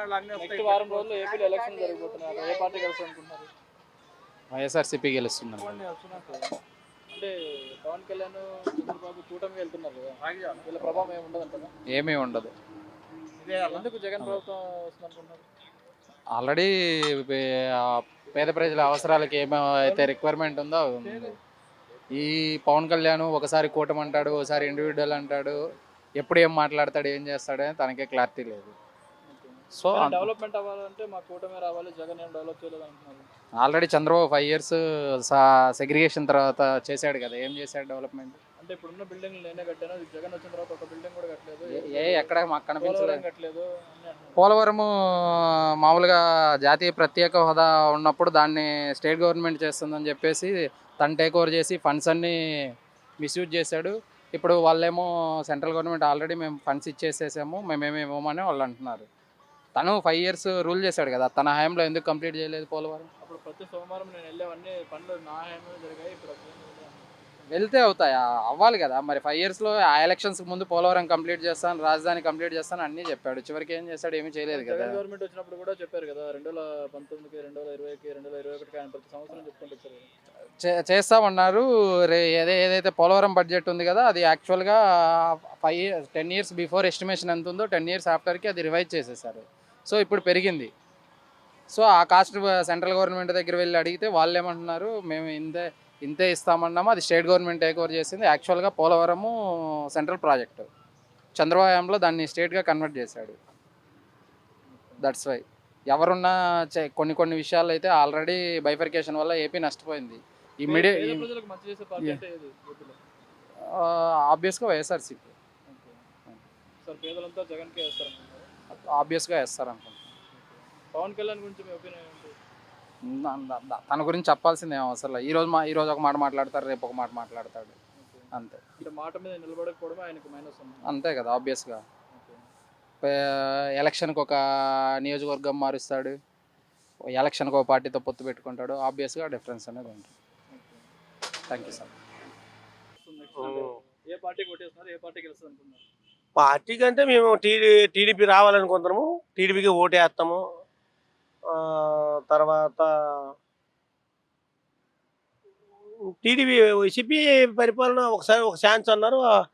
కార్డులు అన్ని నెక్స్ట్ వస్తాయి వారం రోజుల్లో ఏపీలో ఎలక్షన్ జరగబోతున్నాయి అక్కడ ఏ పార్టీ గెలుస్తుంది అనుకుంటున్నారు వైఎస్ఆర్సీపీ గెలుస్తుంది చెప్పండి, వస్తున్నట్టు. అంటే పవన్ కళ్యాణ్ చంద్రబాబు కూటమి వెళ్తున్నారు కదా. ఆగి చాలు. వీళ్ళ ప్రభావం ఏమి ఉండదు అంటారా ఏమీ ఉండదు. ఇదే అలా. ఎందుకు జగన్ ప్రభుత్వం వస్తుంది అనుకుంటున్నారు ఆల్రెడీ పేద ప్రజల అవసరాలకి ఏమైతే రిక్వైర్మెంట్ ఉందో అది ఉంది. ఈ పవన్ కళ్యాణ్ ఒకసారి కూటమి అంటాడు ఒకసారి ఇండివిజువల్ అంటాడు ఎప్పుడు ఏం మాట్లాడతాడు ఏం చేస్తాడని తనకే క్లారిటీ లేదు. సో డెవలప్మెంట్ అవ్వాలంటే మా కూటమి రావాలి జగన్ ఏం డెవలప్ చేయలేదు అంటున్నారు already Chandrababu five years segregation తర్వాత చేశాడు కదా ఏం చేశాడు డెవలప్మెంట్? అంటే ఇప్పుడున్న బిల్డింగ్ నేనే కట్టాను జగన్ వచ్చిన తర్వాత ఒక బిల్డింగ్ కూడా కట్టలేదు. ఏ ఎక్కడ మాకు కనిపించలేదు. పోలవరం కట్టలేదు. పోలవరము మామూలుగా జాతీయ ప్రత్యేక హోదా ఉన్నప్పుడు దాన్ని స్టేట్ గవర్నమెంట్ చేస్తుందని చెప్పేసి తను టేక్ ఓవర్ చేసి ఫండ్స్ అన్ని మిస్యూజ్ చేశాడు. ఇప్పుడు వాళ్ళేమో సెంట్రల్ గవర్నమెంట్ ఆల్రెడీ మేము ఫండ్స్ ఇచ్చేసేసాము మేమేమి ఇవ్వమని వాళ్ళు అంటున్నారు. తను ఫైవ్ ఇయర్స్ రూల్ చేశాడు కదా తన హయాంలో ఎందుకు కంప్లీట్ చేయలేదు పోలవరం? అప్పుడు ప్రతి సోమవారం నేను వెళ్ళేవన్నీ పనులు నా హయాంలో జరిగాయి ఇప్పుడు. వెళ్తే అవుతాయా అవ్వాలి కదా. మరి ఫైవ్ ఇయర్స్లో ఆ ఎలక్షన్స్కి ముందు పోలవరం కంప్లీట్ చేస్తాను రాజధాని కంప్లీట్ చేస్తాను అన్నీ చెప్పాడు. చివరికి ఏం చేశాడు? ఏమీ చేయలేదు కదా. గవర్నమెంట్ వచ్చినప్పుడు కూడా చెప్పారు కదా రెండు వేల పంతొమ్మిదికి రెండు వేల ఇరవైకి రెండు వేల ఇరవై ఒకటికి ఆయన ప్రతి సంవత్సరం చెప్పుకుంటూ వచ్చారు కదా. చే- చేస్తామన్నారు. రే ఏదే ఏదైతే పోలవరం బడ్జెట్ ఉంది కదా అది యాక్చువల్గా five ten years before estimation ఎంత ఉందో టెన్ ఇయర్స్ ఆఫ్టర్కి అది రివైజ్ చేసేసారు. సో ఇప్పుడు పెరిగింది. సో ఆ కాస్ట్ సెంట్రల్ గవర్నమెంట్ దగ్గర వెళ్ళి అడిగితే వాళ్ళు ఏమంటున్నారు మేము ఇంతే ఇంతే ఇస్తామన్నాము అది స్టేట్ గవర్నమెంట్ టేక్ ఓవర్ చేసింది. యాక్చువల్గా పోలవరము సెంట్రల్ ప్రాజెక్టు. చంద్రబాబులో దాన్ని స్టేట్గా కన్వర్ట్ చేశాడు. దట్స్ వై ఎవరున్నా కొన్ని కొన్ని విషయాలు అయితే ఆల్రెడీ బైఫర్కేషన్ వల్ల ఏపీ నష్టపోయింది. ఇమ్మీడియట్? ఆబ్వియస్గా వైఎస్ఆర్సీపీ. ఆబ్వియస్గా వేస్తారు అనుకుంటున్నాను పవన్ కళ్యాణ్ గురించి మీ ఒపీనియన్ ఏంటి? తన గురించి చెప్పాల్సింది ఏం అవసరం లేదు. ఈ రోజు మా ఈ రోజు ఒక మాట మాట్లాడతారు రేపు ఒక మాట మాట్లాడతాడు. అంతే. అంటే మాట మీద నిలబడకపోవడమే ఆయనకు మైనస్ అంతే కదా ఆబ్వియస్గా. ఎలక్షన్కి ఒక నియోజకవర్గం మారుస్తాడు ఎలక్షన్కి ఒక పార్టీతో పొత్తు పెట్టుకుంటాడు ఆబ్వియస్గా డిఫరెన్స్ అనేది ఉంటుంది. థ్యాంక్ యూ సార్ ఏ పార్టీ కొట్టేస్తున్నారు ఏ పార్టీ గెలుస్తుంది అనుకున్నారు పార్టీ కంటే మేము టీడీ టీడీపీ రావాలనుకుంటున్నాము టీడీపీకి ఓటేస్తాము. తర్వాత టీడీపీ వైసీపీ పరిపాలన ఒకసారి ఒక ఛాన్స్ అన్నారు. ఆ-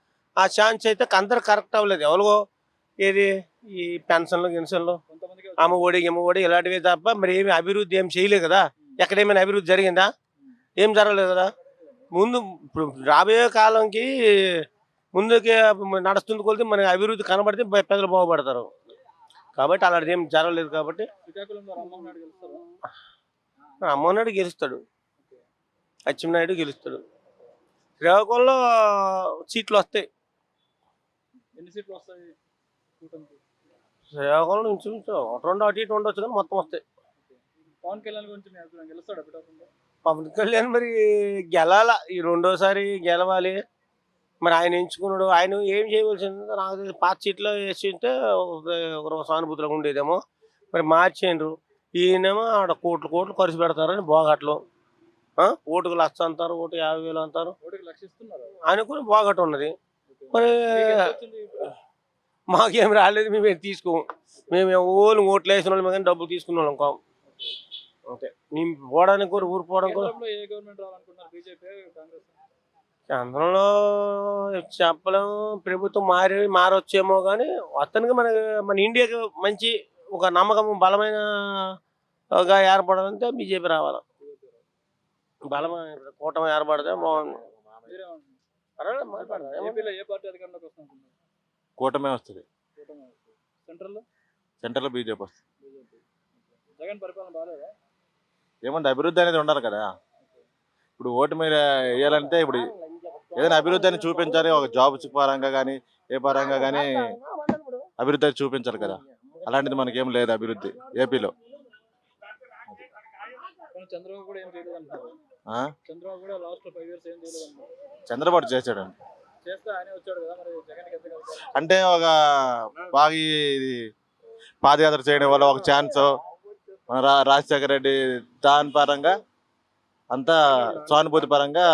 ఛాన్స్ అయితే అందరు కరెక్ట్ అవ్వలేదు. ఎవరిగో ఏది ఈ పెన్షన్లు గిన్షన్లు అమ్మ ఒడి ఇమ్మ ఒడి ఇలాంటివి తప్ప మరి ఏమి అభివృద్ధి ఏం చేయలేదు కదా. ఎక్కడేమైనా అభివృద్ధి జరిగిందా? ఏం జరగలేదు కదా. ముందు ఇప్పుడు రాబోయే కాలంకి ముందుకి నడుస్తుంది కొలితే మనకి అభివృద్ధి కనబడితే ప్రజలు బాగుపడతారు. కాబట్టి అలాంటిది ఏం జరగలేదు కాబట్టి. అమ్మనాయుడు గెలుస్తాడు? అచ్చెన్నాయుడు గెలుస్తాడు. శ్రీకాకుళంలో సీట్లు వస్తాయి. శ్రీకాకుళం నుంచి ఒకటి రెండు అటు ఇటు ఉండొచ్చు కానీ మొత్తం వస్తాయి. పవన్ కళ్యాణ్ గురించి పవన్ కళ్యాణ్ మరి గెలాల. ఈ రెండోసారి గెలవాలి. మరి ఆయన ఎంచుకున్నాడు. ఆయన ఏం చేయవలసింది నాకు తెలిసి పాత సీట్లో వేసి ఉంటే ఒక- సానుభూతిలో ఉండేదేమో. మరి మార్చేయండ్రు. ఈయనేమో ఆడ కోట్లు కోట్లు ఖర్చు పెడతారని బోగట్లు? ఓటుకు లక్ష అంటారు ఓటు యాభై వేలు అంటారు. అనుకుని బోగట్టు ఉన్నది. మరి మీకు రాలేదు మేము తీసుకోము. మేము ఓన్లీ ఓట్లు వేసిన వాళ్ళం కానీ డబ్బులు తీసుకున్న వాళ్ళం కాం. అంతే మేము పోవడానికి కూడా ఊరు పోవడానికి కూడా. చంద్రంలో చెప్పలేము ప్రభుత్వం మారి మారొచ్చేమో కానీ అతనికి మన మన ఇండియాకి మంచి ఒక నమ్మకం బలమైన గా ఏర్పడాలంటే బీజేపీ రావాలి. బలమైన కూటమి ఏర్పడితే బాగుంది కూటమే వస్తుంది. కూటమి సెంట్రల్ సెంట్రల్ బీజేపీ వస్తుంది. ఏమంటే అభివృద్ధి అనేది ఉండాలి కదా. ఇప్పుడు ఓటు మీరు వేయాలంటే ఇప్పుడు ఏదైనా అభివృద్ధి అని చూపించాలి ఒక జాబ్స్ పరంగా కానీ ఏ పరంగా కానీ అభివృద్ధి చూపించాలి కదా. అలాంటిది మనకేం లేదు అభివృద్ధి ఏపీలో. చంద్రబాబు చేశాడు. అంటే ఒక బాగా ఇది పాదయాత్ర చేయడం వల్ల ఒక ఛాన్స్ మన రా రాజశేఖర రెడ్డి దాని పరంగా అంతా సానుభూతి పరంగా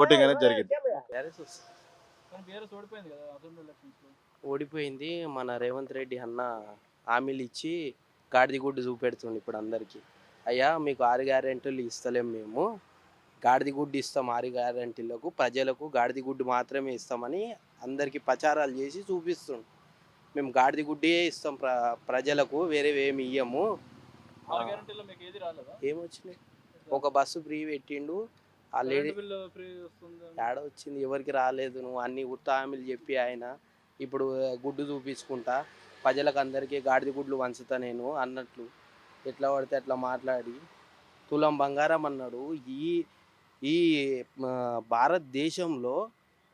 ఓటింగ్ అనేది జరిగింది. కానీ బీఆర్ఎస్ ఓడిపోయింది కదా అసెంబ్లీ ఎలక్షన్స్లో ఓడిపోయింది. మన రేవంత్ రెడ్డి అన్న హామీలు ఇచ్చి గాడిద గుడ్డు చూపెడుతుంది ఇప్పుడు అందరికీ. అయ్యా మీకు ఆరు గ్యారెంటీలు ఇస్తలేం మేము. గాడిద గుడ్డు ఇస్తాం ఆరు గ్యారెంటీలకు ప్రజలకు గాడిద గుడ్డు మాత్రమే ఇస్తామని అందరికీ ప్రచారాలు చేసి చూపిస్తుండు. మేము గాడిద గుడ్డే ఇస్తాం ప్ర ప్రజలకు వేరే ఏమి ఇయ్యము. ఏమొచ్చినాయి? ఒక బస్సు ఫ్రీ పెట్టిండు. ఆ లేడీ ఏడ వచ్చింది. ఎవరికి రాలేదు. నువ్వు అన్ని ఉత్త హామీలు చెప్పి ఆయన ఇప్పుడు గుడ్డు చూపించుకుంటా. ప్రజలకు అందరికీ గాడిద గుడ్లు వంచుతా నేను అన్నట్లు. ఎట్లా పడితే అట్లా మాట్లాడి. తులం బంగారం అన్నాడు. ఈ ఈ భారతదేశంలో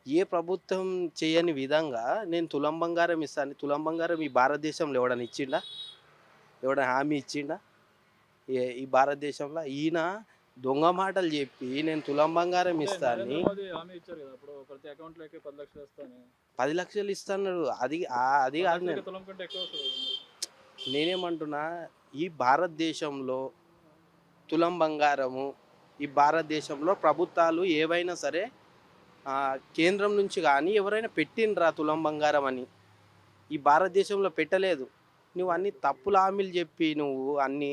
ఏ ప్రభుత్వం చేయని విధంగా నేను తులం బంగారం ఇస్తాను. తులం బంగారం ఈ భారతదేశంలో ఎవడని ఇచ్చిండా? ఎవడైనా హామీ ఇచ్చిండా? ఈ భారతదేశంలో ఈయన దొంగ మాటలు చెప్పి నేను తులం బంగారం ఇస్తాను పది లక్షలు ఇస్తాను అది అది కాదు నేను. నేనేమంటున్నా ఈ భారతదేశంలో తులం బంగారము ఈ భారతదేశంలో ప్రభుత్వాలు ఏవైనా సరే కేంద్రం నుంచి కానీ ఎవరైనా పెట్టిండ్రా తులం బంగారం అని. ఈ భారతదేశంలో పెట్టలేదు. నువ్వు అన్ని తప్పుల హామీలు చెప్పి నువ్వు అన్నీ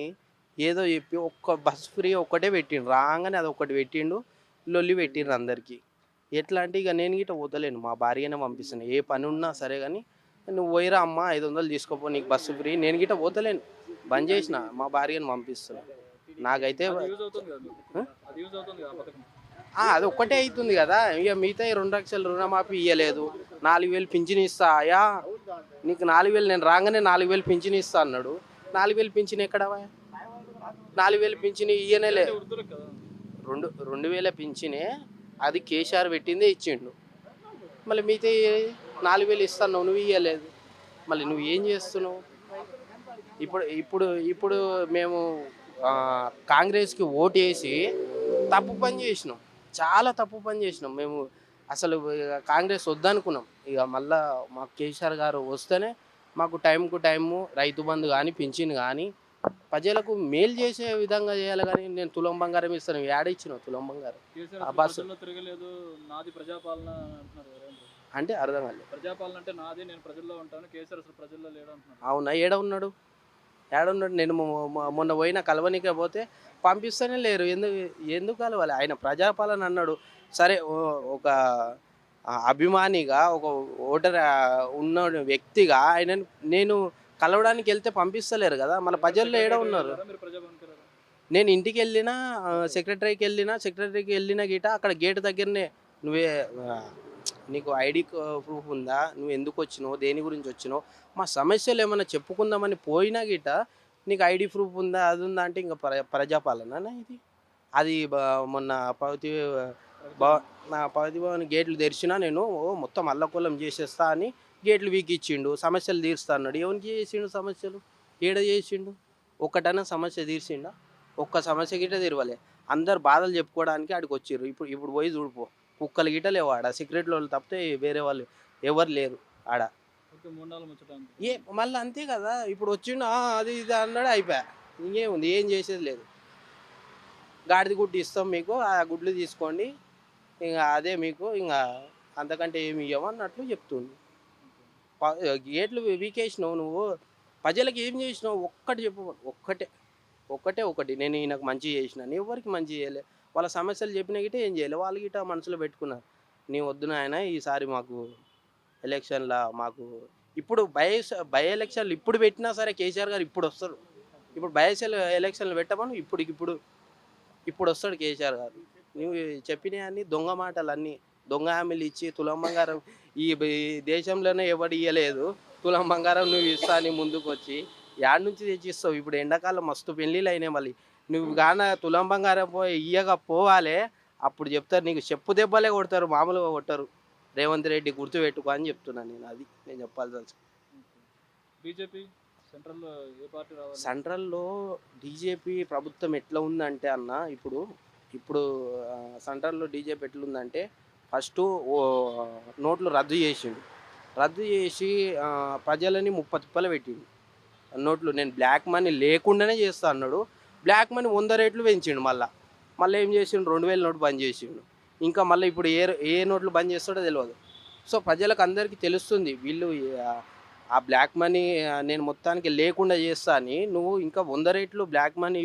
ఏదో చెప్పి ఒక్క బస్ ఫ్రీ ఒక్కటే పెట్టిండు. రాగానే అది ఒక్కటి పెట్టిండు. లొల్లి పెట్టిండ్రు అందరికీ. ఎట్లా అంటే ఇక నేను గిట్ట పోతలేను. మా భార్యనే పంపిస్తాను ఏ పని ఉన్నా సరే కానీ నువ్వు పోయిరా అమ్మ ఐదు వందలు తీసుకోపో నీకు బస్సు ఫ్రీ. నేను గిట్ట పోతలేను. బంద్ చేసిన. మా భార్యను పంపిస్తున్నా. నాకైతే అది ఒక్కటే అవుతుంది కదా ఇక మిగతా రెండు లక్షలు రుణమాఫీ ఇవ్వలేదు నాలుగు వేలు పింఛన్ ఇస్తా అయ్యా. నీకు నాలుగు వేలు నేను రాగానే నాలుగు వేలు పింఛన్ ఇస్తా అన్నాడు. నాలుగు వేలు పింఛన్ ఎక్కడవా నాలుగు వేలు పింఛన్ ఇయ్యనే లేదు అంటే వృద్ధులకు కదా. రెండు రెండు వేల పింఛనే అది కేసీఆర్ పెట్టిందే ఇచ్చిండు. మళ్ళీ మిగతా నాలుగు వేలు ఇస్తాను నువ్వు ఇవ్వలేదు మళ్ళీ నువ్వు ఏం చేస్తున్నావు? ఇప్పుడు ఇప్పుడు ఇప్పుడు మేము కాంగ్రెస్కి ఓటు వేసి తప్పు పని చేసినాం. చాలా తప్పు పని చేసినాం. మేము అసలు ఇక కాంగ్రెస్ వద్దనుకున్నాం. ఇక మళ్ళా మాకు కేసీఆర్ గారు వస్తేనే మాకు టైంకు టైము రైతు బంధు కానీ పింఛన్ కానీ ప్రజలకు మేలు చేసే విధంగా చేయాలి కానీ నేను తులం బంగారం ఇస్తాను. యాడ్ ఇచ్చిన తులం బంగారం. ఆ బస్సు- తిరగలేదు. నాది ప్రజాపాలన. అంటే అర్థం కాలేదు. ప్రజాపాలన అంటే నాది నేను ప్రజల్లో ఉంటాను. కేసీఆర్ అసలు ప్రజల్లో లేడు అవునా? ఏడ ఉన్నాడు? ఏడ ఉన్నాడు? నేను మొన్న పోయిన కలవనికే పోతే పంపిస్తూనే లేరు. ఎందుకు ఎందుకు కలవాలి? ఆయన ప్రజాపాలన అన్నాడు. సరే ఒక అభిమానిగా ఒక ఓటర్ ఉన్న వ్యక్తిగా ఆయన నేను కలవడానికి వెళ్తే పంపిస్తలేరు కదా. మన ప్రజల్లో ఏడ ఉన్నారు? నేను ఇంటికి వెళ్ళినా సెక్రటరీకి వెళ్ళినా సెక్రటరీకి వెళ్ళిన గిట అక్కడ గేట్ దగ్గరనే నువ్వే నీకు ఐడి ప్రూఫ్ ఉందా? నువ్వు ఎందుకు వచ్చినావు? దేని గురించి వచ్చినావు? మా సమస్యలు ఏమైనా చెప్పుకుందామని పోయినా గిట నీకు ఐడి ప్రూఫ్ ఉందా? అది ఉందా? అంటే ఇంకా ప్ర ప్రజాపాలన ఇది? అది మొన్న పవతి బా నా పవతి భవన్ గేట్లు తెరిచినా నేను ఓ మొత్తం అల్లకొల్లం చేసేస్తా అని గేట్లు వీకిచ్చిండు సమస్యలు తీరుస్తా అన్నాడు. ఎవరికి చేసిండు సమస్యలు? ఏడ చేసిండు? ఒక్కటైనా సమస్య తీర్చిండా ఒక్క సమస్య గిట్ట తీరవలే. అందరు బాధలు చెప్పుకోవడానికి ఆడికి వచ్చిర్రు. ఇప్పుడు ఇప్పుడు పోయి చూడిపో. కుక్కలు గిట్ట లేవు ఆడ. సీక్రెట్లో వాళ్ళు తప్పితే వేరే వాళ్ళు ఎవరు లేరు ఆడ. ఏ మళ్ళీ అంతే కదా. ఇప్పుడు వచ్చిండు "ఆ, అది ఇది అన్నాడు అయిపోయా. ఇంకేముంది? ఏం చేసేది లేదు. గాడిద గుడ్డు ఇస్తాం మీకు ఆ గుడ్లు తీసుకోండి. ఇంకా అదే మీకు ఇంకా అంతకంటే ఏమి ఇవ్వము అన్నట్లు చెప్తుంది గేట్లు వీకేసినావు నువ్వు. ప్రజలకు ఏం చేసినావు? ఒక్కటి చెప్పు ఒక్కటే. ఒక్కటే ఒకటి. నేను ఈయనకు మంచి చేసినాను ఎవరికి మంచి చేయలే. వాళ్ళ సమస్యలు చెప్పిన గిట్ట ఏం చేయలే. వాళ్ళు గిట్ట మనసులో పెట్టుకున్నారు. నీ వద్దు నాయన ఈసారి మాకు ఎలక్షన్ల మాకు ఇప్పుడు బయస్ బై ఎలక్షన్లు ఇప్పుడు పెట్టినా సరే కేసీఆర్ గారు ఇప్పుడు వస్తారు ఇప్పుడు బయస్ ఎలక్షన్లు పెట్టమను ఇప్పుడు ఇప్పుడు ఇప్పుడు వస్తాడు కేసీఆర్ గారు. నువ్వు చెప్పినవి అన్ని దొంగ మాటలు అన్నీ దొంగ హామీలు ఇచ్చి తులమ్మ గారు ఈ దేశంలోనే ఎవడు ఇవ్వలేదు తులం బంగారం నువ్వు ఇస్తా అని ముందుకు వచ్చి యాడ్ నుంచి తెచ్చిస్తావు. ఇప్పుడు ఎండాకాలం మస్తు పెళ్ళిళ్ళు అయినాయి మళ్ళీ. నువ్వు గాన తులం బంగారం పోయి ఇయ్యగా పోవాలే అప్పుడు చెప్తారు నీకు చెప్పు దెబ్బలే కొడతారు మామూలుగా కొట్టరు. రేవంత్ రెడ్డి గుర్తుపెట్టుకో అని చెప్తున్నాను నేను అది నేను చెప్పాల్సి బీజేపీ సెంట్రల్లో ఏ పార్టీ రావాలి? సెంట్రల్లో బీజేపీ ప్రభుత్వం ఎట్లా ఉందంటే అన్న ఇప్పుడు ఇప్పుడు సెంట్రల్లో బీజేపీ ఎట్లుందంటే ఫస్ట్ నోట్లు రద్దు చేసిండు. రద్దు చేసి ప్రజలని ముప్పై తిప్పలు పెట్టిండు. నోట్లు నేను బ్లాక్ మనీ లేకుండానే చేస్తా అన్నాడు. బ్లాక్ మనీ వంద రేట్లు పెంచిండు మళ్ళీ. మళ్ళీ ఏం చేసిండు? రెండు వేల నోట్లు బంద్ చేసిండు. ఇంకా మళ్ళీ ఇప్పుడు ఏ ఏ నోట్లు బంద్ చేస్తాడో తెలియదు సో ప్రజలకు అందరికీ తెలుస్తుంది వీళ్ళు ఆ, బ్లాక్ మనీ నేను మొత్తానికి లేకుండా చేస్తా అని. నువ్వు ఇంకా వంద రేట్లు బ్లాక్ మనీ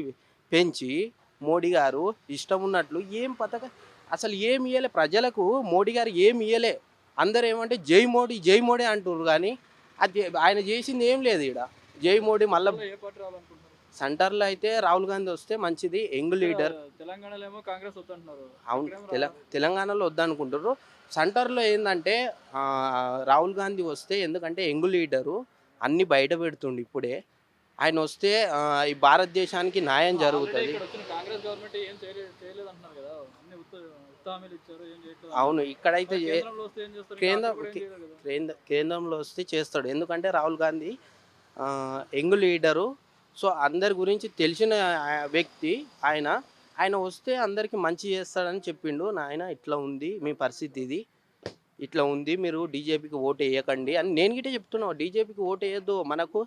పెంచి మోడీ గారు ఇష్టం ఉన్నట్లు ఏం పథకం అసలు ఏం ఇయ్యలే? ప్రజలకు మోడీ గారు ఏం ఇయ్యలే? అందరు ఏమంటే జై మోడీ జై మోడీ అంటున్నారు కానీ అది ఆయన చేసింది ఏం లేదు ఇక్కడ జై మోడీ మళ్ళీ సెంటర్లో అయితే రాహుల్ గాంధీ వస్తే మంచిది యంగ్ లీడర్. తెలంగాణలో ఏమో కాంగ్రెస్ వద్దంటున్నారు. అవును తెలంగాణలో వద్దనుకుంటారు సెంటర్లో ఏంటంటే రాహుల్ గాంధీ వస్తే ఎందుకంటే యంగ్ లీడరు అన్ని బయట పెడుతుండు ఇప్పుడే. ఆయన వస్తే ఈ భారతదేశానికి న్యాయం జరుగుతుంది. కాంగ్రెస్ గవర్నమెంట్ ఏం చేయలేదు చేయలేదు అంటున్నారు కదా అన్ని ఉత్త ఉత్త హామీలు ఇచ్చారు ఏం చేయట్లేదు అవును ఇక్కడైతే కేంద్రం- కేంద్రంలో వస్తే చేస్తాడు. ఎందుకంటే Rahul Gandhi young leader. So అందరి గురించి తెలిసిన వ్యక్తి ఆయన. ఆయన వస్తే అందరికి మంచి చేస్తాడని చెప్పిండు. నాయన ఇట్లా ఉంది మీ పరిస్థితి ఇది. ఇట్లా ఉంది మీరు డీజేపీకి ఓటు వేయకండి. అని నేను గిట్టే చెప్తున్నావు డీజేపీకి ఓటు వేయద్దు. మనకు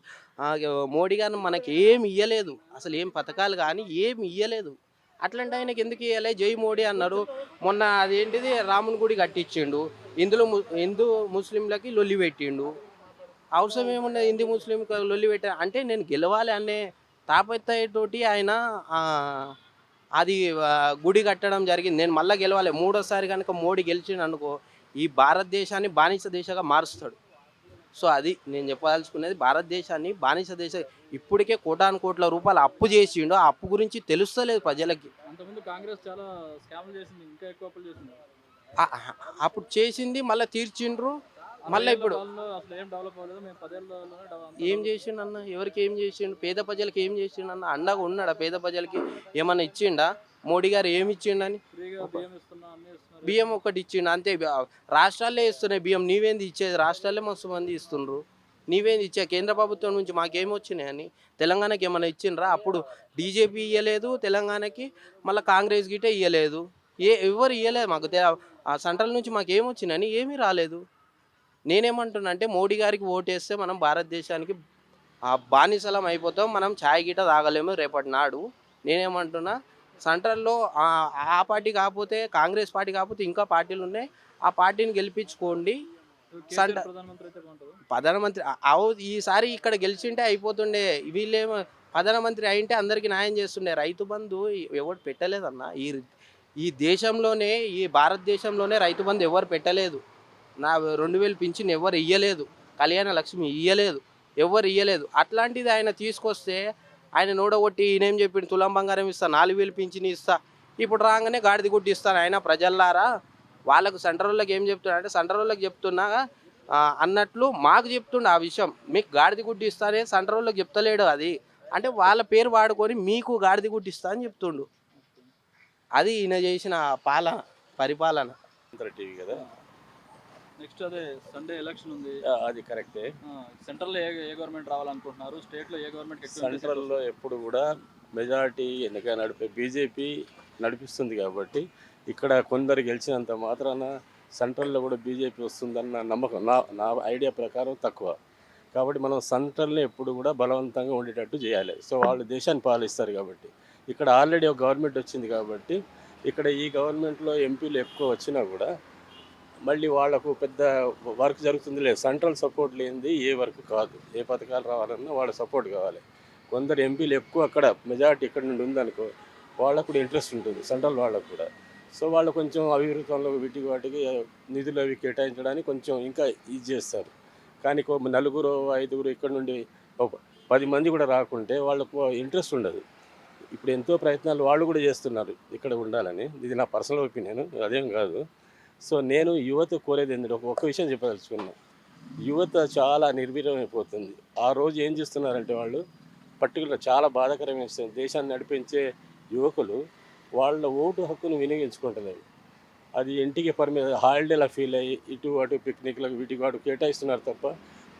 మోడీ గారు మనకి ఏం ఇయ్యలేదు. అసలు ఏం పథకాలు కానీ ఏం ఇయ్యలేదు. అట్లాంటి ఆయనకి ఎందుకు ఇవ్వలే జై మోడీ అన్నాడు. మొన్న అదేంటిది? రాముని గుడి కట్టించిండు. ఇందులో ము- హిందూ ముస్లింలకి లొల్లి పెట్టిండు. అవసరం ఏమున్నది? హిందూ ముస్లిం లొల్లి పెట్టా అంటే నేను గెలవాలి అనే తాపత్రయతోటి ఆయన అది గుడి కట్టడం జరిగింది. నేను మళ్ళీ గెలవాలి. మూడోసారి కనుక మోడీ గెలిచిండు అనుకో ఈ భారతదేశాన్ని బానిస దేశంగా మారుస్తాడు. సో అది నేను చెప్పదలుచుకునేది భారతదేశాన్ని బానిస దేశ ఇప్పటికే కోటాను కోట్ల రూపాయలు అప్పు చేసిండు. ఆ అప్పు గురించి తెలుస్తలేదు ప్రజలకి. అంతకుముందు కాంగ్రెస్ చాలా స్కామ్లు చేసింది ఇంకా ఎక్కువ అప్పులు చేసింది. ఆ- ఆ- అప్పుడు చేసింది మళ్ళీ తీర్చిండ్రు. మళ్ళీ ఇప్పుడు ఏం చేసిండు అన్న ఎవరికి ఏం చేసిండు? పేద ప్రజలకి ఏం చేసిండు అన్న అండగా ఉన్నాడా పేద ప్రజలకి? ఏమన్నా ఇచ్చిండా? మోడీ గారు ఏమి ఇచ్చిండని బియ్యం ఒకటి ఇచ్చిండు అంతే. రాష్ట్రాలే ఇస్తున్నాయి బియ్యం నీవేంది ఇచ్చేది? రాష్ట్రాలే మస్తు మంది ఇస్తుండ్రు. నీవేంది ఇచ్చా? కేంద్ర ప్రభుత్వం నుంచి మాకేమి వచ్చినాయని తెలంగాణకి ఏమైనా ఇచ్చిండ్రా? అప్పుడు బీజేపీ ఇవ్వలేదు తెలంగాణకి మళ్ళీ కాంగ్రెస్ గిటే ఇవ్వలేదు ఏ ఎవరు ఇవ్వలేదు మాకు. సెంట్రల్ నుంచి మాకు ఏమి వచ్చినాయని ఏమీ రాలేదు. నేనేమంటున్నా అంటే మోడీ గారికి ఓటేస్తే మనం భారతదేశానికి ఆ బానిసలం అయిపోతాం. మనం ఛాయ్ గిట తాగలేము రేపటి నాడు. నేనేమంటున్నా సెంట్రల్లో ఆ పార్టీ కాకపోతే కాంగ్రెస్ పార్టీ కాకపోతే ఇంకా పార్టీలు ఉన్నాయి. ఆ పార్టీని గెలిపించుకోండి. ప్రధానమంత్రి అవు ఈసారి ఇక్కడ గెలిచింటే అయిపోతుండే. వీళ్ళేమో ప్రధానమంత్రి అయింటే అందరికీ న్యాయం చేస్తుండే. రైతు బంధు ఎవరు పెట్టలేదన్న. ఈ ఈ దేశంలోనే ఈ భారతదేశంలోనే రైతు బంధు ఎవరు పెట్టలేదు. నా రెండు వేలు పింఛన్ ఎవరు ఇయ్యలేదు. కళ్యాణ లక్ష్మి ఇయ్యలేదు. ఎవరు ఇయ్యలేదు. అట్లాంటిది ఆయన తీసుకొస్తే ఆయన నోడగొట్టి ఈయనేం చెప్పిండు? తులం బంగారం ఇస్తా నాలుగు వేలు పింఛని ఇస్తా. ఇప్పుడు రాగానే గాడిది గుడ్డి ఇస్తాను ఆయన ప్రజల్లారా. వాళ్ళకు సెంట్రల్లోకి ఏం చెప్తున్నా అంటే సెంట్రల్లోకి చెప్తున్నా అన్నట్లు మాకు చెప్తుండే ఆ విషయం. మీకు గాడిది గుడ్డి ఇస్తానే సెంట్రల్లోకి చెప్తలేడు అది. అంటే వాళ్ళ పేరు వాడుకొని మీకు గాడిది గుడ్డి ఇస్తా అని చెప్తుండు. అది ఈయన చేసిన పాలన పరిపాలన. టీవీ కదా? నెక్స్ట్ అదే సండే ఎలక్షన్ ఉంది. అది కరెక్టే సెంట్రల్ ఏ ఏ గవర్నమెంట్ రావాలనుకుంటున్నారు? స్టేట్లో ఏ గవర్నమెంట్ సెంట్రల్లో ఎప్పుడు కూడా మెజారిటీ ఎన్నిక నడిపే బీజేపీ నడిపిస్తుంది కాబట్టి ఇక్కడ కొందరు గెలిచినంత మాత్రాన సెంట్రల్లో కూడా బీజేపీ వస్తుందన్న నమ్మకం. నా నా ఐడియా ప్రకారం తక్కువ. కాబట్టి మనం సెంట్రల్ని ఎప్పుడు కూడా బలవంతంగా ఉండేటట్టు చేయాలి. సో వాళ్ళు దేశాన్ని పాలిస్తారు కాబట్టి. ఇక్కడ ఆల్రెడీ ఒక గవర్నమెంట్ వచ్చింది కాబట్టి ఇక్కడ ఈ గవర్నమెంట్లో ఎంపీలు ఎక్కువ వచ్చినా కూడా మళ్ళీ వాళ్ళకు పెద్ద వర్క్ జరుగుతుంది లేదు. సెంట్రల్ సపోర్ట్ లేనిది ఏ వర్క్ కాదు. ఏ పథకాలు రావాలన్నా వాళ్ళ సపోర్ట్ కావాలి. కొందరు ఎంపీలు ఎక్కువ అక్కడ మెజారిటీ ఇక్కడ నుండి ఉందనుకో వాళ్ళకు కూడా ఇంట్రెస్ట్ ఉంటుంది సెంట్రల్ వాళ్ళకు కూడా. సో వాళ్ళు కొంచెం అభివృద్ధిలో వీటికి వాటికి నిధులు అవి కేటాయించడానికి కొంచెం ఇంకా ఇది చేస్తారు. కానీ నలుగురు ఐదుగురు ఇక్కడ నుండి ఒక పది మంది కూడా రాకుంటే వాళ్ళకు ఇంట్రెస్ట్ ఉండదు. ఇప్పుడు ఎంతో ప్రయత్నాలు వాళ్ళు కూడా చేస్తున్నారు ఇక్కడ ఉండాలని. ఇది నా పర్సనల్ ఒపీనియన్ అదేం కాదు. సో నేను యువత కోరేది ఏంటంటే ఒక ఒక్క విషయం చెప్పదలుచుకున్నా. యువత చాలా నిర్వీర్యమైపోతుంది. ఆ రోజు ఏం చేస్తున్నారంటే వాళ్ళు పర్టికులర్ చాలా బాధాకరమైన విషయం. దేశాన్ని నడిపించే యువకులు వాళ్ళ ఓటు హక్కును వినియోగించుకుంటున్నారు అది ఇంటికి పరిమి హాలిడేలా ఫీల్ అయ్యి ఇటు అటు పిక్నిక్లకు వీటికి వాడు కేటాయిస్తున్నారు తప్ప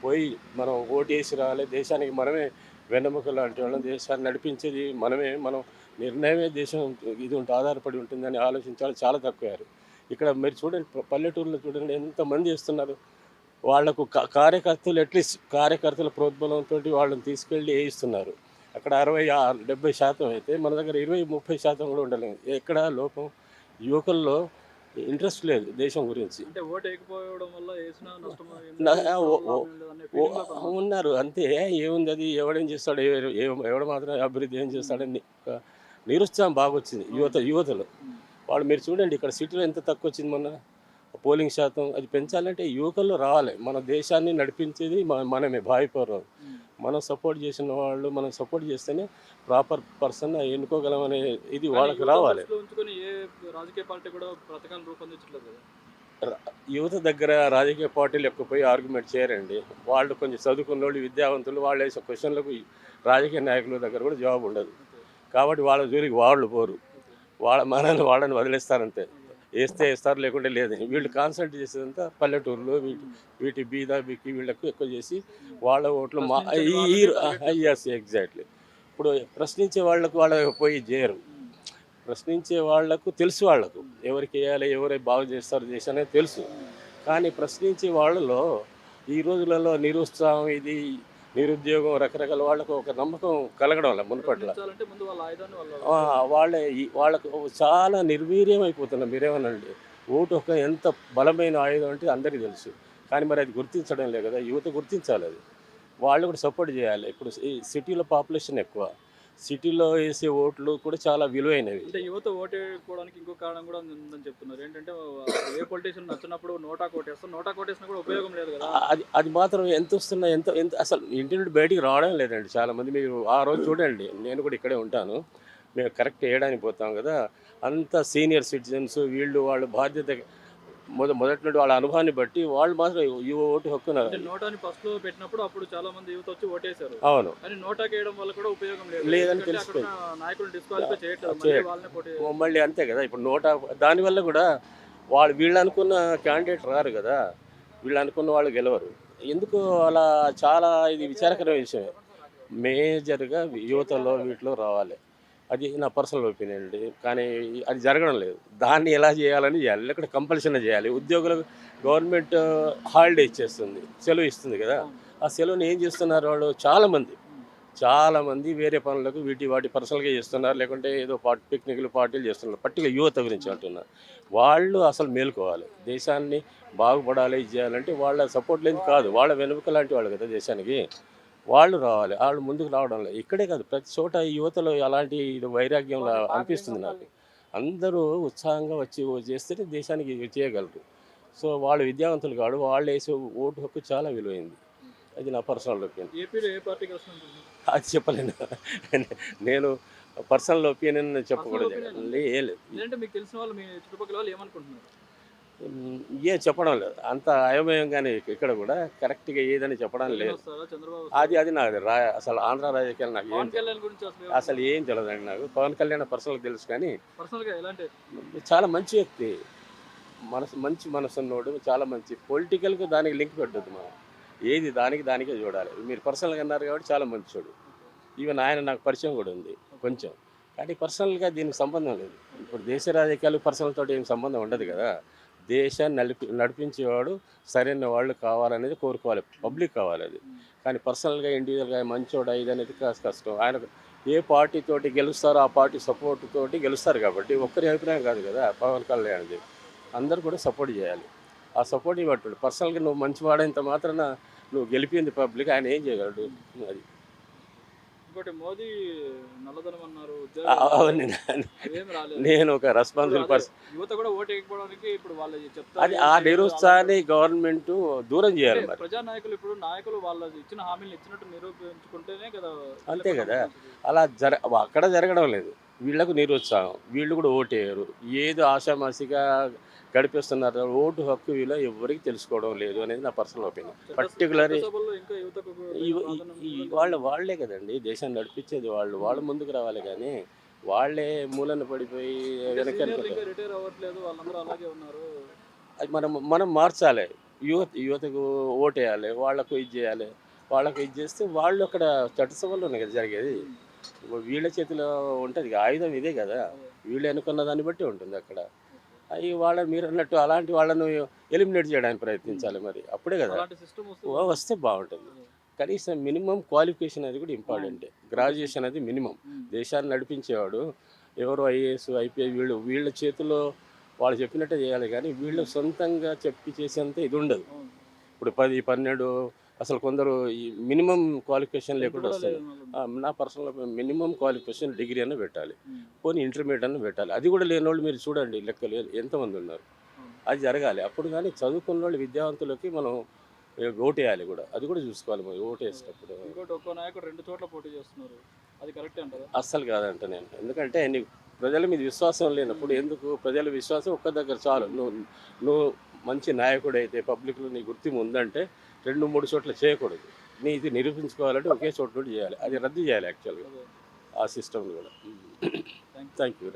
పోయి మనం ఓటు వేసి రావాలి. దేశానికి మనమే వెన్నెముక లాంటి వాళ్ళం. దేశాన్ని నడిపించేది మనమే. మనం నిర్ణయమే దేశం ఇది ఉంటుంది ఆధారపడి ఉంటుందని ఆలోచించాలి. చాలా తక్కువయ్యారు ఇక్కడ మీరు చూడండి పల్లెటూరులో చూడండి ఎంతమంది చేస్తున్నారు. వాళ్ళకు కార్యకర్తలు అట్లీస్ట్ కార్యకర్తల ప్రోద్బలంతో వాళ్ళని తీసుకెళ్ళి వేయిస్తున్నారు. అక్కడ అరవై డెబ్బై శాతం అయితే మన దగ్గర ఇరవై ముప్పై శాతం కూడా ఉండలేదు. ఎక్కడ లోపం? యువకుల్లో ఇంట్రెస్ట్ లేదు దేశం గురించి. ఉన్నారు. అంతే ఏముంది అది? ఎవడేం చేస్తాడు? ఎవ- ఎవ- ఎవడు మాత్రం అభివృద్ధి ఏం చేస్తాడని నిరుత్సాహం బాగా వచ్చింది యువత యువతలో. వాళ్ళు మీరు చూడండి ఇక్కడ సిటీలో ఎంత తక్కువ వచ్చింది మొన్న? పోలింగ్ శాతం అది పెంచాలంటే యువకుల్లో రావాలి. మన దేశాన్ని నడిపించేది మనమే భావిపౌరం మనం సపోర్ట్ చేసిన వాళ్ళు మనం సపోర్ట్ చేస్తేనే ప్రాపర్ పర్సన్ ఎన్నుకోగలమనే ఇది వాళ్ళకి రావాలి. యువత దగ్గర రాజకీయ పార్టీలు ఎక్కువ పోయి ఆర్గ్యుమెంట్ చేయరండి. వాళ్ళు కొంచెం చదువుకున్న వాళ్ళు విద్యావంతులు వాళ్ళు వేసే క్వశ్చన్లకు రాజకీయ నాయకుల దగ్గర కూడా జవాబు ఉండదు. కాబట్టి వాళ్ళ జోలికి వాళ్ళు పోరు. వాళ్ళ మనల్ని వాళ్ళని వదిలేస్తారంతే. వేస్తే వేస్తారు లేకుంటే లేదు. వీళ్ళు కాన్సన్ట్రేట్ చేసేదంతా పల్లెటూరులో వీటి వీటి బీద బిక్కి వీళ్ళకు ఎక్కువ చేసి వాళ్ళ ఓట్లు మా ఎస్ ఎగ్జాక్ట్లీ ఇప్పుడు ప్రశ్నించే వాళ్ళకు వాళ్ళ పోయి చేయరు ప్రశ్నించే వాళ్ళకు తెలుసు వాళ్ళకు ఎవరికి వేయాలి ఎవరు బాగు చేస్తారు దేశాన్ని తెలుసు. కానీ ప్రశ్నించే వాళ్ళలో ఈ రోజులలో నిరుత్సాహం ఇది నిరుద్యోగం రకరకాల వాళ్ళకు ఒక నమ్మకం కలగడం వల్ల మునుపట్ల. వాళ్ళ వాళ్ళకు చాలా నిర్వీర్యం అయిపోతున్నారు మీరేమనండి ఓటు ఒక ఎంత బలమైన ఆయుధం అంటే అందరికీ తెలుసు. కానీ మరి అది గుర్తించడం లేదు కదా యువత గుర్తించాలి అది. వాళ్ళు కూడా సపోర్ట్ చేయాలి. ఇప్పుడు ఈ సిటీలో పాపులేషన్ ఎక్కువ. సిటీలో వేసే ఓట్లు కూడా చాలా విలువైనవి. అంటే యువత ఓటు వేయకపోవడానికి ఇంకో కారణం కూడా ఉందని చెప్తున్నారు. ఏంటంటే ఏ పొలిటీషియన్ నచ్చినప్పుడు నోటా కోటేస్తాం నోటా కోటేసినా కూడా ఉపయోగం లేదు కదా. అది అది మాత్రం ఎంత వస్తున్నా ఎంత ఎంత అసలు ఇంటి నుండి బయటికి రావడం లేదండి. చాలామంది మీరు ఆ రోజు చూడండి నేను కూడా ఇక్కడే ఉంటాను. మేము కరెక్ట్ వేయడానికి పోతాం కదా. అంత సీనియర్ సిటిజన్స్ వీళ్ళు వాళ్ళ బాధ్యత మొద మొదటి నుండి వాళ్ళ అనుభవాన్ని బట్టి వాళ్ళు మాత్రం ఈ ఓటు హక్కున అంటే నోటాని ఫస్ట్లో పెట్టినప్పుడు అప్పుడు చాలా మంది యువత వచ్చి ఓటేశారు. అవును. కానీ నోటాకి వేయడం వల్ల కూడా ఉపయోగం లేదు. లేదని తెలిసిపోయింది. ఉన్న నాయకులు డిస్క్వాలిఫై చేయట్లేదు. మళ్ళీ అంతే కదా. ఇప్పుడు నోట దానివల్ల కూడా వాళ్ళు వీళ్ళు అనుకున్న క్యాండిడేట్ రారు కదా. వీళ్ళు అనుకున్న వాళ్ళు గెలవరు. ఎందుకు అలా చాలా ఇది విచారకరమైన విషయమే. మేజర్గా యువతలో వీటిలో రావాలి. అది నా పర్సనల్ ఒపీనియన్ అండి. కానీ అది జరగడం లేదు. దాన్ని ఎలా చేయాలని చేయాలి? లేకపోతే కంపల్సరీ చేయాలి. ఉద్యోగులకు గవర్నమెంట్ హాలిడే ఇచ్చేస్తుంది. సెలవు ఇస్తుంది కదా. ఆ సెలవుని ఏం చేస్తున్నారు వాళ్ళు? చాలామంది. చాలామంది వేరే పనులకు వీటి వాటి పర్సనల్గా చేస్తున్నారు. లేకుంటే ఏదో పార్టీ పిక్నిక్లు పార్టీలు చేస్తున్నారు. పర్టికులర్ యువత గురించి అంటున్నారు వాళ్ళు అసలు మేలుకోవాలి. దేశాన్ని బాగుపడాలి ఇది చేయాలంటే వాళ్ళ సపోర్ట్ లేని కాదు. వాళ్ళ వెనుక లాంటి వాళ్ళు కదా దేశానికి. వాళ్ళు రావాలి వాళ్ళు ముందుకు రావడం లేదు. ఇక్కడే కాదు ప్రతి చోట ఈ యువతలో అలాంటి ఇది వైరాగ్యం అనిపిస్తుంది నాకు. అందరూ ఉత్సాహంగా వచ్చి చేస్తేనే దేశానికి ఇది చేయగలరు. సో వాళ్ళు విద్యావంతులు కాదు వాళ్ళు వేసే ఓటు హక్కు చాలా విలువైంది. అది నా పర్సనల్ ఒపీనియన్ అది చెప్పలేను. నేను పర్సనల్ ఒపీనియన్ చెప్పకూడదు. లేదు. ఏ చెప్పడం లేదు. అంత అయోమయంగానే ఇక్కడ కూడా కరెక్ట్గా ఏదని చెప్పడం లేదు. అది అది నాకు రా అసలు ఆంధ్ర రాజకీయాలు నాకు ఏం అసలు ఏం తెలియదండి నాకు. పవన్ కళ్యాణ్ పర్సనల్ తెలుసు కానీ చాలా మంచి వ్యక్తి. మనసు మంచి మనసు ఉన్నోడు చాలా మంచి. పొలిటికల్కి దానికి లింక్ పెట్టద్దు మనం. ఏది దానికి దానికే చూడాలి. మీరు పర్సనల్గా అన్నారు కాబట్టి చాలా మంచోడు. ఈవెన్ ఆయన నాకు పరిచయం కూడా ఉంది కొంచెం. కానీ పర్సనల్గా దీనికి సంబంధం లేదు. ఇప్పుడు దేశ రాజకీయాలు పర్సనల్ తోటి ఏం సంబంధం ఉండదు కదా. దేశాన్ని నడిపి నడిపించేవాడు సరైన వాళ్ళు కావాలనేది కోరుకోవాలి. పబ్లిక్ కావాలి అది. కానీ పర్సనల్గా ఇండివిజువల్గా మంచోడా ఇది అనేది కాస్త కష్టం. ఆయన ఏ పార్టీతోటి గెలుస్తారో ఆ పార్టీ సపోర్ట్ తోటి గెలుస్తారు కాబట్టి ఒక్కరి అభిప్రాయం కాదు కదా పవన్ కళ్యాణ్ది. అందరూ కూడా సపోర్ట్ చేయాలి. ఆ సపోర్ట్ ఇవ్వట్టు పర్సనల్గా నువ్వు మంచివాడైనంత మాత్రాన నువ్వు గెలిపింది పబ్లిక్ ఆయన ఏం చేయగలడు? అది. ఇంకోటి మోదీ నల్లధనం అన్నారు అవన్నీ నేను ఒక రెస్పాన్సిబుల్ పర్సన్ అదే యువత కూడా ఓటు వేయకపోవడానికి ఇప్పుడు వాళ్ళు చెప్తారు అది ఆ నిరుత్సాహాన్ని గవర్నమెంట్ దూరం చేయాలి మరి. ప్రజా నాయకులు ఇప్పుడు నాయకులు వాళ్ళ ఇచ్చిన హామీలు ఇచ్చినట్టు నిరూపించుకుంటేనే కదా అంతే కదా. అలా జర అక్కడ జరగడం లేదు. వీళ్ళకు నిరుత్సాహం. వీళ్ళు కూడా ఓటేయరు ఏదో ఆషామాసిగా గడిపిస్తున్నారు. ఓటు హక్కు విలువ ఎవరికి తెలుసుకోవడం లేదు అనేది నా పర్సనల్ ఒపీనియన్. పర్టికులర్ వాళ్ళ వాళ్ళే కదండి. దేశాన్ని నడిపించేది వాళ్ళు. వాళ్ళు ముందుకు రావాలి కానీ వాళ్ళే మూలన పడిపోయి వెనక అది మనం మనం మార్చాలి. యువత యువతకు ఓటేయాలి. వాళ్ళకు ఇది చేయాలి. వాళ్ళకు ఇది చేస్తే వాళ్ళు అక్కడ చట్టసభలోనే కదా జరిగేది. వీళ్ళ చేతిలో ఉంటుంది. ఆయుధం ఇదే కదా. వీళ్ళు అనుకున్న దాన్ని బట్టి ఉంటుంది అక్కడ. అవి వాళ్ళ మీరు అన్నట్టు అలాంటి వాళ్ళను ఎలిమినేట్ చేయడానికి ప్రయత్నించాలి మరి. అప్పుడే కదా వస్తే బాగుంటుంది. కనీసం మినిమం క్వాలిఫికేషన్ అది కూడా ఇంపార్టెంట్. గ్రాడ్యుయేషన్ అది మినిమం. దేశాన్ని నడిపించేవాడు ఎవరు ఐఏఎస్ ఐపీఎస్ వీళ్ళు వీళ్ళ చేతిలో వాళ్ళు చెప్పినట్టే చేయాలి కానీ వీళ్ళు సొంతంగా చెప్పి చేసేంత ఇది ఉండదు. ఇప్పుడు పది పన్నెండు అసలు కొందరు ఈ మినిమం క్వాలిఫికేషన్ లేకుండా. ఆ, నా పర్సనల్ మినిమం క్వాలిఫికేషన్ డిగ్రీ అన్న పెట్టాలి. పోనీ ఇంటర్మీడియట్ అన్న పెట్టాలి. అది కూడా లేని వాళ్ళు మీరు చూడండి లెక్కలు ఎంతమంది ఉన్నారు. అది జరగాలి. అప్పుడు కానీ చదువుకున్న వాళ్ళు విద్యావంతులకి మనం ఓటేయాలి కూడా. అది కూడా చూసుకోవాలి మరి ఓటు వేసేటప్పుడు ఇంకోటి ఒక్కో నాయకుడు రెండు చోట్ల పోటీ చేస్తున్నారు. అది కరెక్ట్ అంటారా? అస్సలు కాదంట నేను. ఎందుకంటే నీకు ప్రజల మీద విశ్వాసం లేనప్పుడు ఎందుకు? ప్రజల విశ్వాసం ఒక్క దగ్గర చాలు. నువ్వు నువ్వు మంచి నాయకుడు అయితే పబ్లిక్లో నీ గుర్తింపు ఉందంటే రెండు మూడు చోట్ల చేయకూడదు. నీ ఇది నిరూపించుకోవాలంటే ఒకే చోట నుండి చేయాలి. అది రద్దు చేయాలి యాక్చువల్గా ఆ సిస్టమ్ కూడా. Thank thank you